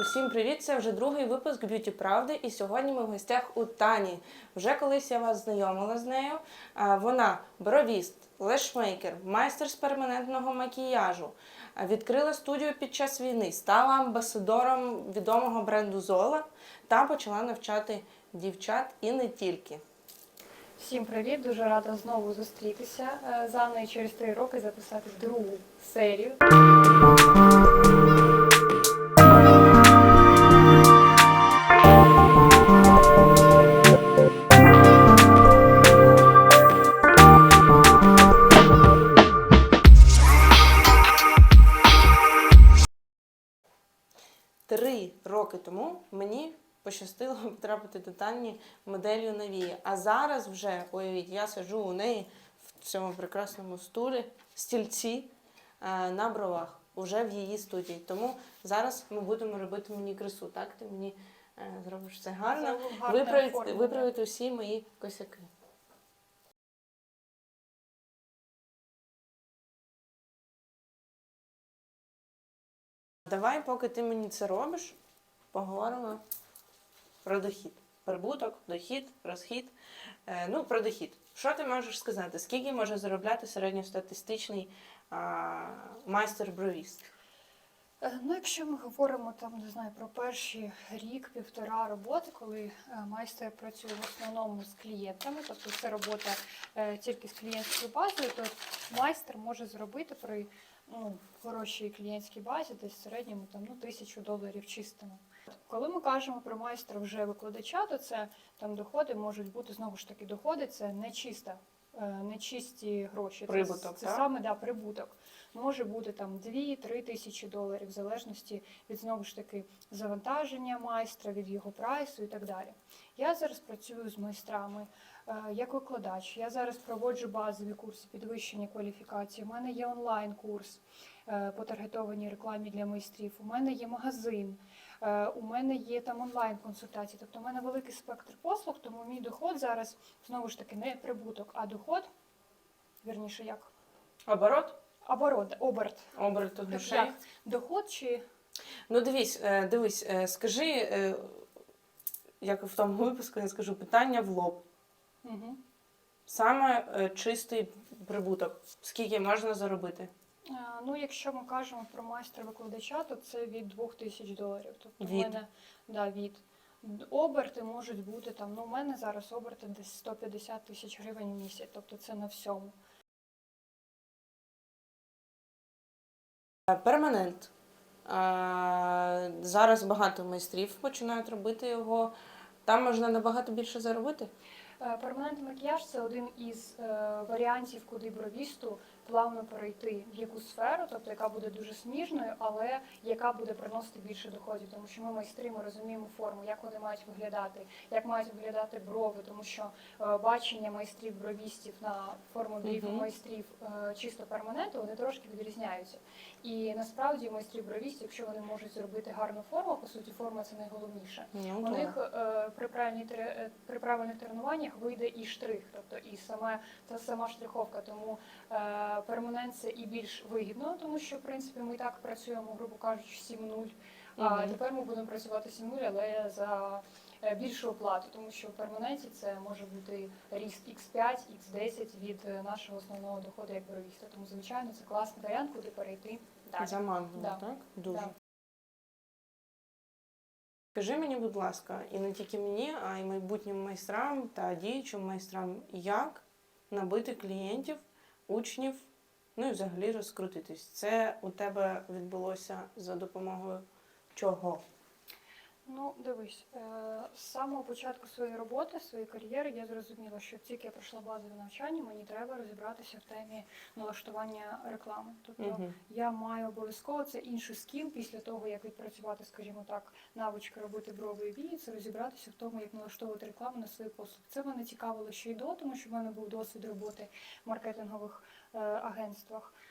Усім привіт! Це вже другий випуск Б'юті Правди. І сьогодні ми в гостях у Тані. Вже колись я вас знайомила з нею. Вона бровіст, лешмейкер, майстер з перманентного макіяжу. Відкрила студію під час війни, стала амбасадором відомого бренду Зола та почала навчати дівчат і не тільки. Всім привіт! Дуже рада знову зустрітися е, з Анною через три роки записати другу серію. Потрапити до Тані моделлю на. А зараз вже, уявіть, я сиджу у неї в цьому прекрасному стулі, стільці е, на бровах, уже в її студії. Тому зараз ми будемо робити мені красу. Так, ти мені е, зробиш це гарно. Виправити, виправити всі мої косяки. Давай, поки ти мені це робиш, поговоримо про дохід. Прибуток, дохід, розхід. Е, ну, про дохід. Що ти можеш сказати? Скільки може заробляти середньостатистичний а, майстер-бровіст? Е, Ну, якщо ми говоримо там, не знаю, про перші рік-півтора роботи, коли е, майстер працює в основному з клієнтами, тобто це робота тільки з клієнтською базою, то майстер може зробити при ну, хорошій клієнтській базі десь в середньому там, ну, тисячу доларів чистими. Коли ми кажемо про майстра вже викладача, то це там доходи можуть бути знову ж таки доходи, це не чиста. е, Нечисті гроші, Прибуток, це, це так? саме да, прибуток. Може бути там 2-3 тисячі доларів, в залежності від знову ж таки завантаження майстра, від його прайсу і так далі. Я зараз працюю з майстрами е, як викладач. Я зараз проводжу базові курси підвищення кваліфікації. У мене є онлайн-курс е, по таргетованій рекламі для майстрів. У мене є магазин. Е, У мене є там онлайн-консультації, тобто у мене великий спектр послуг, тому мій доход зараз знову ж таки не прибуток, а доход, вірніше як Оборот? оборот, оберт. Оборот Так, грошей? як? Доход чи Ну, дивись, е, дивись, е, скажи, як в тому випуску я скажу, питання в лоб. угу. Саме чистий прибуток. Скільки можна заробити? Ну, якщо ми кажемо про майстра-викладача, то це від 2000 доларів. Тобто Від? в мене да, від оберти можуть бути там. Ну, у мене зараз оберти десь 150 тисяч гривень в місяць, тобто це на всьому. Е, Перманент. Е, Зараз багато майстрів починають робити його. Там можна набагато більше заробити. Е, Перманентний макіяж це один із е, варіантів, куди бровісту плавно перейти в яку сферу, тобто яка буде дуже сміжною, але яка буде приносити більше доходів, тому що ми майстри, ми розуміємо форму, як вони мають виглядати, як мають виглядати брови, тому що е, бачення майстрів бровістів на форму брів Мгм. майстрів е, чисто перманенту, вони трошки відрізняються. І насправді майстрів бровістів, якщо вони можуть зробити гарну форму, по суті, форма це найголовніше. Ну, У них е, при, правильній, при правильних тренуваннях вийде і штрих, тобто і саме та сама штриховка. Тому перманент це і більш вигідно, тому що в принципі ми і так працюємо, грубо кажучи, 7-0. А тепер ми будемо працювати 7-0, але за е, більшу оплату, тому що в перманенті це може бути ріст X5, X10 від е, нашого основного доходу як бровіста. Тому, звичайно, це класний варіант, куди перейти далі. Заманливо, Да. так? Дуже. Да. Скажи мені, будь ласка, і не тільки мені, а й майбутнім майстрам та діючим майстрам, як набити клієнтів, учнів, ну і взагалі розкрутитись. Це у тебе відбулося за допомогою чого? Ну, дивись, е, з самого початку своєї роботи, своєї кар'єри, я зрозуміла, що тільки я пройшла базове навчання, мені треба розібратися в темі налаштування реклами. Тобто Мгм. я маю обов'язково це інший скіл після того, як відпрацювати, скажімо так, навички робити брови і вії, це розібратися в тому, як налаштовувати рекламу на свої послуги. Це мене цікавило ще й до, тому що в мене був досвід роботи в маркетингових е,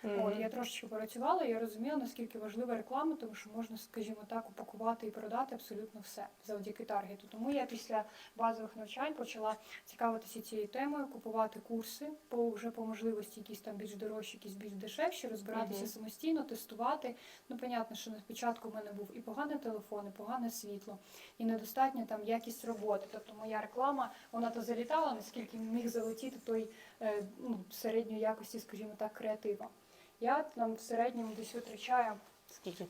агентствах. Мгм. От я трошечки працювала, я розуміла, наскільки важлива реклама, тому що можна, скажімо так, упакувати і продати абсолютно все завдяки таргету. Тому я після базових навчань почала цікавитися цією темою, купувати курси по вже по можливості, якісь там більш дорожчі, якісь більш дешевші, розбиратися Мгм. самостійно, тестувати. Ну, понятно, що на спочатку в мене був і поганий телефон, і погане світло, і недостатня там якість роботи. Тобто моя реклама, вона то залітала, наскільки міг залетіти той е, ну, середньої якості, скажімо так, креатива. Я там в середньому десь витрачаю Скільки?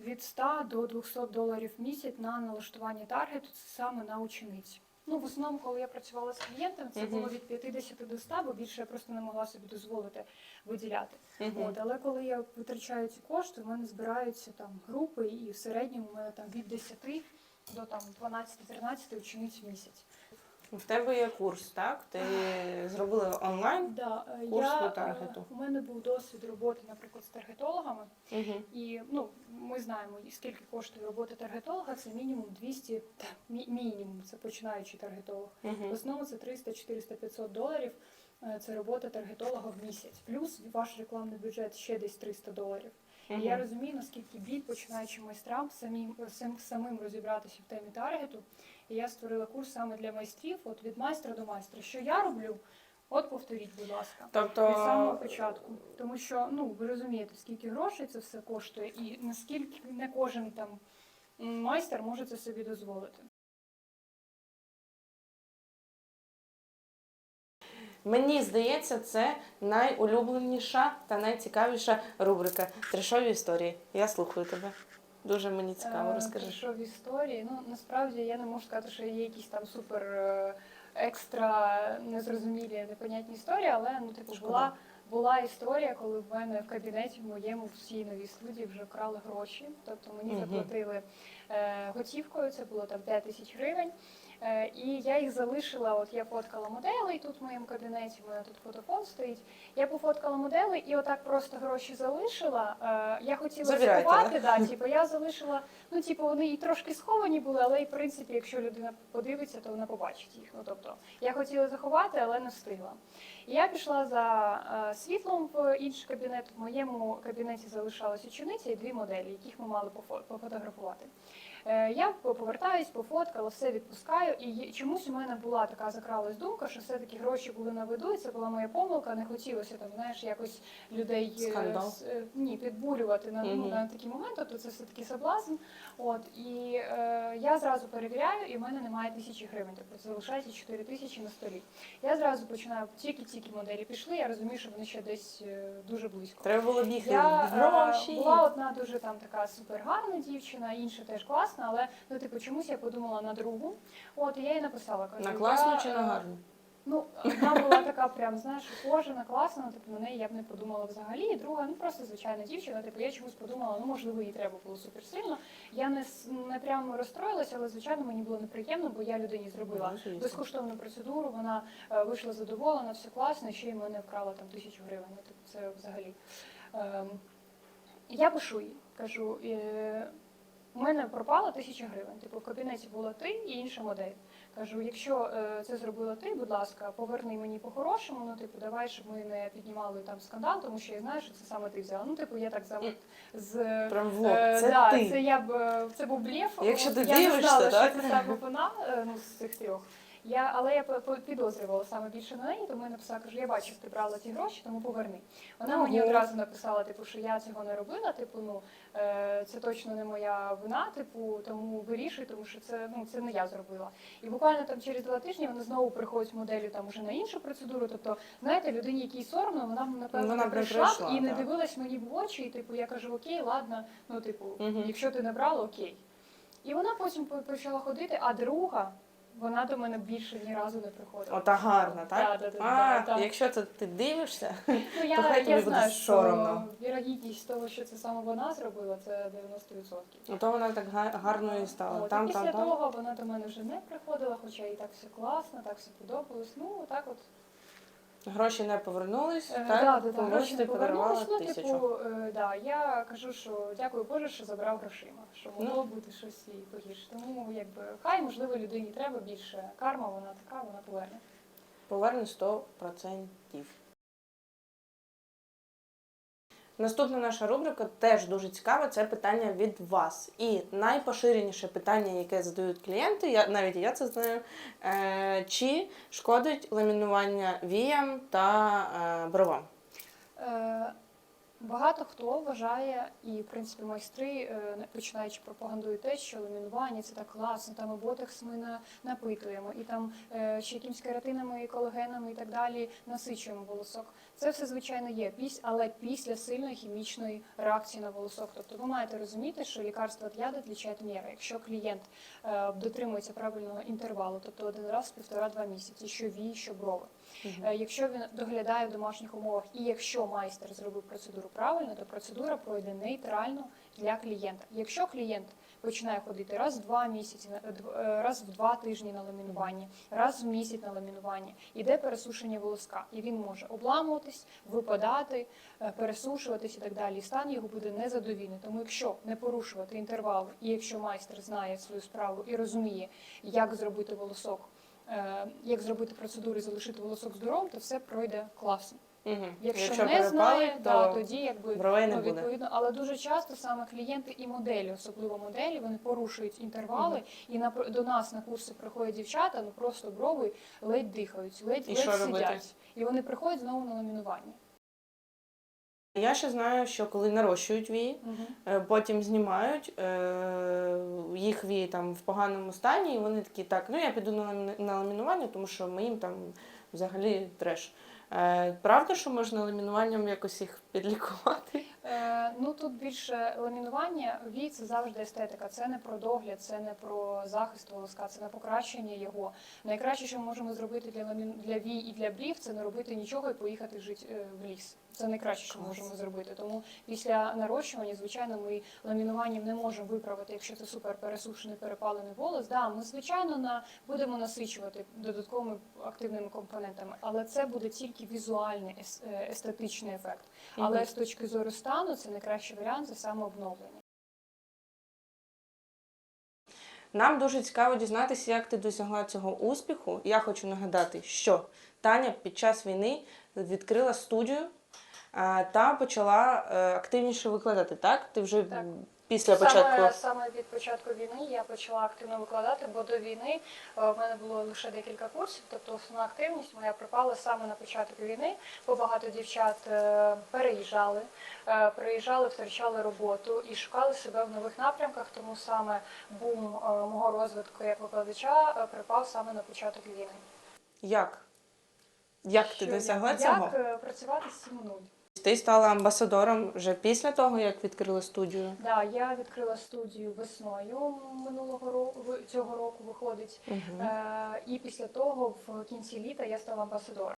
від 100 до 200 доларів в місяць на налаштування таргету, це саме на учениці. Ну, в основному, коли я працювала з клієнтом, це Мгм. було від 50 до 100, бо більше я просто не могла собі дозволити виділяти. Мгм. От, але коли я витрачаю ці кошти, в мене збираються там групи, і в середньому в мене там від 10 до там 12-13 учениць в місяць. В тебе є курс, так? Ти зробила онлайн? Да, е, Курс я, по е, таргету. у мене був досвід роботи, наприклад, з таргетологами. Угу. І ну, ми знаємо, і скільки коштує робота таргетолога, це мінімум 200, та, мі- мінімум, це починаючий таргетолог. В Угу. основному це 300, 400, 500 доларів. е, Це робота таргетолога в місяць. Плюс ваш рекламний бюджет ще десь 300 доларів. І я розумію, наскільки біль, починаючи майстрам, самим, сам- самим розібратися в темі таргету. І я створила курс саме для майстрів, от від майстра до майстра. Що я роблю? От повторіть, будь ласка. Тобто, Від самого початку. Тому що ну ви розумієте, скільки грошей це все коштує, і наскільки не кожен там майстер може це собі дозволити. Мені здається, це найулюбленіша та найцікавіша рубрика Трешові історії. Я слухаю тебе. Дуже мені цікаво, Е, розкажи. В історії? Ну насправді я не можу сказати, що є якісь там супер е, екстра незрозумілі, непонятні історії, але ну типу Шкода. була. Була історія, коли в мене в кабінеті в моєму в цій новій студії вже вкрали гроші. Тобто мені заплатили е, готівкою, це було там 5 тисяч гривень. Е, і я їх залишила. От я фоткала моделей тут в моєму кабінеті. У мене тут фотофон стоїть. Я пофоткала моделей і отак просто гроші залишила. Е, я хотіла сховати, да, типу, я залишила. Ну, типу, вони і трошки сховані були, але і в принципі, якщо людина подивиться, то вона побачить їх. Ну тобто, я хотіла заховати, але не встигла. І я пішла за е, світлом в інший кабінет. В моєму кабінеті залишалась учениця і дві моделі, яких ми мали пофо- пофотографувати. Я повертаюсь, пофоткала, все відпускаю. І чомусь у мене була така закралась думка, що все-таки гроші були на виду, і це була моя помилка. Не хотілося там, знаєш, якось людей е, Скандал. е, ні, підбурювати на, ну, на такі моменти. Тобто це все таки соблазн. От і е, я зразу перевіряю, і в мене немає тисячі гривень. Тобто залишається 4 тисячі на столі. Я зразу починаю тільки-тільки моделі пішли. Я розумію, що вони ще десь е, дуже близько. Треба було бігти Я гроші. е, була одна дуже там така супергарна дівчина, інша теж класна, але ну типу чомусь я подумала на другу. От і я їй написала, кажу, На класну я, чи е, на гарну? Ну, одна була така прям, знаєш, ухожена, класна, типу на неї я б не подумала взагалі. І друга, ну просто звичайна дівчина. Типу, я чомусь подумала, ну можливо, їй треба було суперсильно. Я не не прямо розстроїлася, але звичайно мені було неприємно, бо я людині зробила Ну, безкоштовну процедуру. Вона е, вийшла задоволена, все класно, і ще й мене вкрала там тисячу гривень. Ну, типу, це взагалі. Ем, я пишу їй, кажу. Е, у мене пропало тисяча гривень. Типу, в кабінеті була ти і інша модель. Кажу, якщо е, це зробила ти, будь ласка, поверни мені по-хорошому. Ну, типу, давай, щоб ми не піднімали там скандал, тому що я знаю, що це саме ти взяла. Ну, типу, я так за з Прям в. Е, Це да, ти. Це я б е, це був блєф. Якщо ти я не знала, так? що це саме вона е, ну, з цих трьох. Я, але я підозрювала саме більше на неї, тому я написала, кажу, я бачу, що ти брала ті гроші, тому поверни. Вона Ого. мені одразу написала, типу, що я цього не робила, типу, ну е, це точно не моя вина, типу, тому вирішуй, тому що це ну це не я зробила. І буквально там через два тижні вона знову приходить з моделлю там уже на іншу процедуру. Тобто, знаєте, людині, якій соромно, вона напевно Вона прийшла, прийшла, і не так. дивилась мені в очі. І типу, я кажу, окей, ладно, ну типу, Мгм. якщо ти не брала, окей. І вона потім почала ходити, а друга. Вона до мене більше ні разу не приходила. Ота гарна, так? Да, да, да, а, да, да. якщо це ти дивишся, Ну, То я, хай тобі я буде знаю, соромно. що вірогідність того, що це саме вона зробила, це 90%. то вона так гарно і стала. От, Там, і після там, там. того вона до мене вже не приходила, хоча і так все класно, так все подобалось. Ну, так от. Гроші не повернулись, Е, так? да, да, да, Тому гроші що не ти подарувала повернулись. Ну, тисячу. типу, е, да, я кажу, що дякую Боже, що забрав грошима, що Ну. могло бути щось і погірше. Тому якби хай, можливо, людині треба більше. Карма, вона така, вона поверне. Поверне 100%. Наступна наша рубрика теж дуже цікава. Це питання від вас. І найпоширеніше питання, яке задають клієнти, я навіть я це знаю. Е, чи шкодить ламінування віям та е, бровам? Е, Багато хто вважає, і в принципі майстри, е, починаючи пропагандують те, що ламінування це так класно, там ботекс ми на- напитуємо, і там е, ще якимсь кератинами, і колагенами і так далі насичуємо волосок. Це все звичайно є, але після сильної хімічної реакції на волосок. Тобто ви маєте розуміти, що лікарство від яду відлічає міра. Якщо клієнт е, дотримується правильного інтервалу, тобто один раз півтора-два місяці, що вії, що брови. Е, Якщо він доглядає в домашніх умовах, і якщо майстер зробив процедуру правильно, то процедура пройде нейтрально для клієнта. Якщо клієнт починає ходити раз в два місяці, е, раз в два тижні на ламінування, раз в місяць на ламінування, іде пересушення волоска, і він може обламуватись, випадати, е, пересушуватись і так далі. Стан його буде незадовільний. Тому, якщо не порушувати інтервали, і якщо майстер знає свою справу і розуміє, як зробити волосок як зробити процедуру і залишити волосок здоровим, то все пройде класно. Угу. Якщо, не знає, то да, тоді якби бровей не ну, буде. відповідно, але дуже часто саме клієнти і моделі, особливо моделі, вони порушують інтервали, і на до нас на курси приходять дівчата, ну просто брови ледь дихають, ледь, І ледь сидять. робити? І вони приходять знову на ламінування. Я ще знаю, що коли нарощують вії, угу. потім знімають е, їх вії там в поганому стані, і вони такі, так, ну я піду на ламінування, тому що моїм там взагалі треш. Е, правда, що можна ламінуванням якось їх підлікувати? Е, ну тут більше ламінування вій це завжди естетика. Це не про догляд, це не про захист волоска, це не покращення його. Найкраще, що ми можемо зробити для ламін для вій і для брів, це не робити нічого і поїхати жити е, в ліс. Це найкраще, що ми можемо зробити. Тому після нарощування, звичайно, ми ламінуванням не можемо виправити, якщо це супер пересушений, перепалений волос. Да, ми звичайно на будемо насичувати додатковими активними компонентами, але це буде тільки візуальний е, естетичний ефект. Але з точки зору стану це найкращий варіант це самообновлення. Нам дуже цікаво дізнатися, як ти досягла цього успіху. Я хочу нагадати, що Таня під час війни відкрила студію та почала е, активніше викладати. Так? Ти вже Так. Після Саме, початку. саме від початку війни я почала активно викладати, бо до війни е, в мене було лише декілька курсів, тобто основна активність моя припала саме на початок війни, бо багато дівчат е, переїжджали, е, приїжджали, втрачали роботу і шукали себе в нових напрямках, тому саме бум мого розвитку як викладача припав саме на початок війни. Як? Як ти досягла як, цього? Як працювати з 7.0? Ти стала амбасадором вже після того, як відкрила студію. Да, я відкрила студію весною минулого року цього року виходить. Угу. Е, і після того, в кінці літа, я стала амбасадором.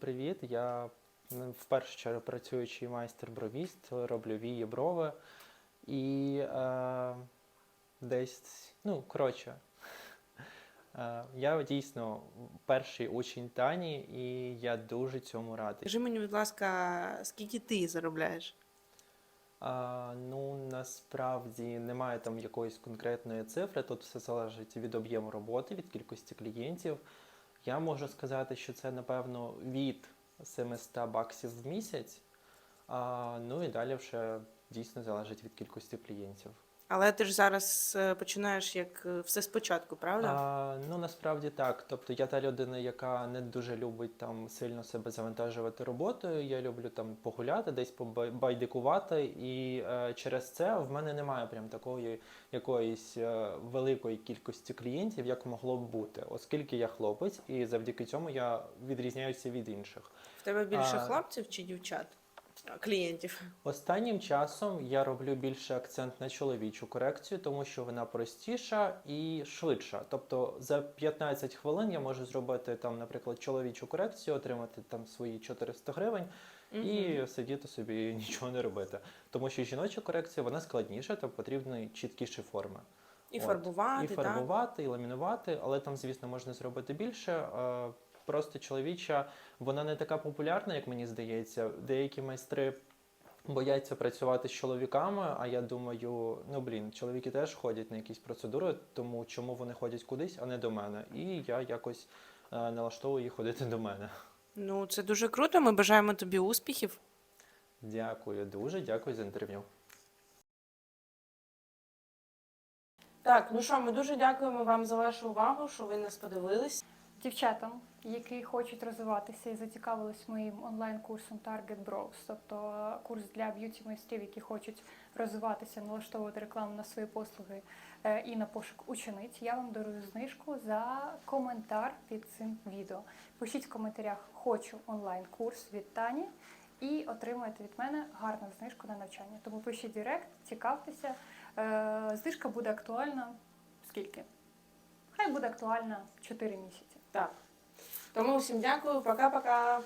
Привіт, я в першу чергу працюючий майстер-бровіст, роблю вії брови. І е, десь, ну, коротше, я дійсно перший учень Тані, і я дуже цьому радий. Скажи мені, будь ласка, скільки ти заробляєш? А, ну, насправді немає там якоїсь конкретної цифри, тут все залежить від об'єму роботи, від кількості клієнтів. Я можу сказати, що це, напевно, від 700 баксів в місяць. А, ну і далі вже дійсно залежить від кількості клієнтів. Але ти ж зараз е, починаєш як е, все спочатку, правда? А, ну насправді так. Тобто я та людина, яка не дуже любить там сильно себе завантажувати роботою. Я люблю там погуляти, десь побайдикувати, і е, через це в мене немає прям такої якоїсь е, великої кількості клієнтів, як могло б бути, оскільки я хлопець, і завдяки цьому я відрізняюся від інших. В тебе більше а- хлопців чи дівчат? Клієнтів. Останнім часом я роблю більше акцент на чоловічу корекцію, тому що вона простіша і швидша. Тобто за 15 хвилин я можу зробити там, наприклад, чоловічу корекцію, отримати там свої 400 гривень і сидіти собі нічого не робити. Тому що жіноча корекція вона складніша, там потрібні чіткіші форми. І От. фарбувати, І фарбувати, і ламінувати, але там, звісно, можна зробити більше. Просто чоловіча, вона не така популярна, як мені здається. Деякі майстри бояться працювати з чоловіками, а я думаю, ну блін, чоловіки теж ходять на якісь процедури, тому чому вони ходять кудись, а не до мене. І я якось е, налаштовую їх ходити до мене. Ну, це дуже круто. Ми бажаємо тобі успіхів. Дякую дуже, дякую за інтерв'ю. Так, ну що, ми дуже дякуємо вам за вашу увагу, що ви нас подивились. Дівчатам, які хочуть розвиватися і зацікавились моїм онлайн-курсом Target Bros, тобто е, курс для б'юті майстрів, які хочуть розвиватися, налаштовувати рекламу на свої послуги е, і на пошук учениць, я вам дарую знижку за коментар під цим відео. Пишіть в коментарях Хочу онлайн-курс від Тані і отримаєте від мене гарну знижку на навчання. Тому пишіть директ, цікавтеся. Е, Знижка буде актуальна скільки? Хай буде актуальна 4 місяці. Так. Тому всім дякую, пока-пока.